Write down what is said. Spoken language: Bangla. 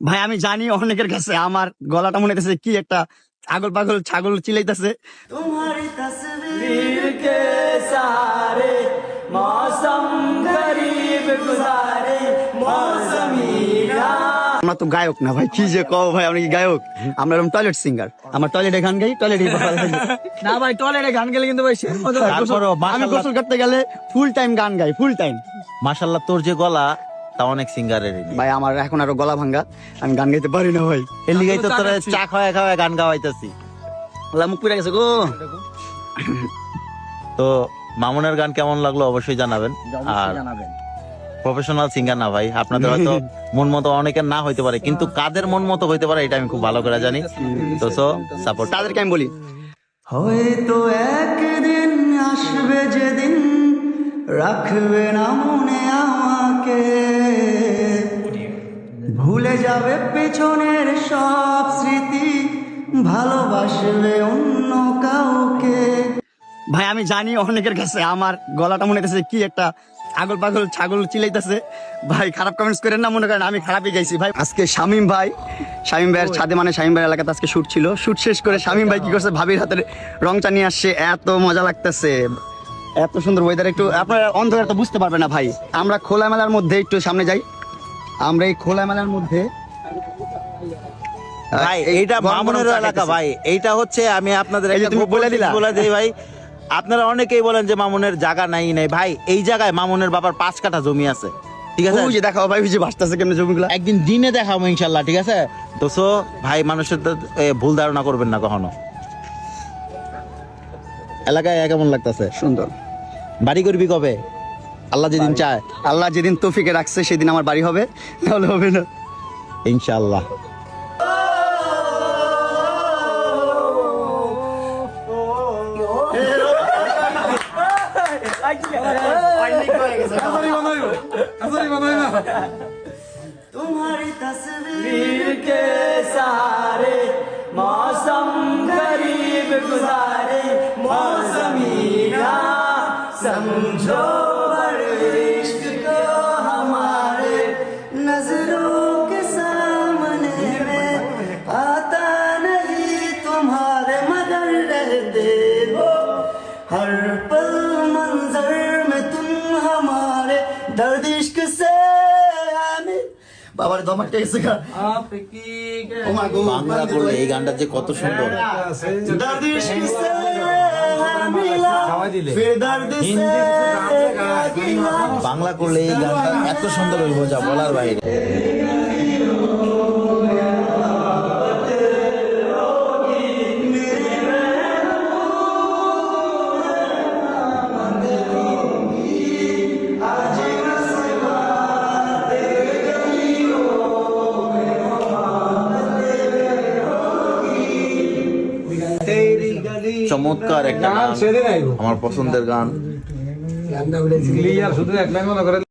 ভাই আমি জানি অনেকের কাছে আমার গলাটা মনে হইতেছে কি একটা ছাগল পাগল ছাগল চিলাইতেছে। আমরা তো গায়ক না ভাই কি যে কও ভাই আমরা কি গায়ক? আমরা এরকম টয়লেট সিঙ্গার আমার টয়লেটে গান গাই টয়লেটে না ভাই টয়লেটে গান গেলে কিন্তু ভাই আমি গোসল করতে গেলে ফুল টাইম গান গাই ফুল টাইম মাশাল্লাহ তোর যে গলা তা অনেক সিঙ্গারের ভাই আমার এখন আরও গলা ভাঙ্গা। আমি গান গাইতে পারি না ভাই। এর লিগাই তো তোরা চা খাওয়া খাওয়া গান গাওয়াইতাছি। মুখ পুড়ে গেছে গো। তো মামুনের গান কেমন লাগল অবশ্যই জানাবেন। আর প্রফেশনাল সিঙ্গার না ভাই আপনাদের হয়তো মন মতো অনেকের না হইতে পারে কিন্তু কাদের মন মতো হইতে পারে এটা আমি খুব ভালো করে জানি। তো সো সাপোর্ট তাদেরকে আমি বলি। হয়তো একদিন আসবে যেদিন রাখবে না মনে আমাকে। যাবে পেছনের সব স্মৃতি ভালোবাসবে অন্য কাউকে। ভাই আমি জানি অনেকের কাছে আমার গলাটা মনে হইতেছে কি একটা আগল পাগল ছাগল চিলাইতেছে। ভাই খারাপ কমেন্টস করেন না মনে করেন আমি খারাপই গাইছি। ভাই আজকে শামিম ভাই শামিম ভাইয়ের ছাদে মানে শামিম ভাইয়ের এলাকাতে আজকে শুট ছিল। শুট শেষ করে শামিম ভাই কি করছে? ভাবির হাতের রংটা নিয়ে আসছে এত মজা লাগতেছে। এত সুন্দর ওয়েদার একটু আপনারা অন্ধকার তো বুঝতে পারবেন না ভাই। আমরা খোলামেলার মধ্যে একটু সামনে যাই। আমরা এই খোলামেলার মধ্যে ভাই এইটা মামুনের এলাকা ভাই। এইটা হচ্ছে আমি আপনাদের বলে দিলা। জিনিস বলে দিই ভাই। আপনারা অনেকেই বলেন যে মামুনের জায়গা নাই নাই। ভাই এই জায়গায় মামুনের বাবার পাঁচ কাঠা জমি আছে ঠিক আছে? ওই দেখাও ভাই ওই যে ভাসতেছে কেমনে জমিগুলা। একদিন দিনে দেখাবো ইনশাল্লাহ ঠিক আছে? তো সো ভাই মানুষের তো ভুল ধারণা করবেন না কখনো। এলাকায় কেমন লাগতেছে? সুন্দর। বাড়ি করবি কবে? আল্লাহ যেদিন চায় আল্লাহ যেদিন তৌফিকে রাখছে সেদিন আমার বাড়ি হবে তাহলে হবে না ইনশাল্লাহ तुम्हारी तस्वीर के सारे मौसम गरीब गुजारे मौसमी ना समझो नजरों के सामने में आता नहीं तुम्हारे मगर रहते हो हर पल मंजर में तुम हमारे दर्द इश्क से हमें বাবার দমাটকে গেছে গা ও মা গো বাংলা করলে এই গানটা যে কত সুন্দর दर्द বাংলা করলে এই গানটা এত সুন্দর হইব যা বলার বাইরে। চমৎকার একটা গান আমার পছন্দের গান। ক্লিয়ার শুধু এক লাইন মনে করে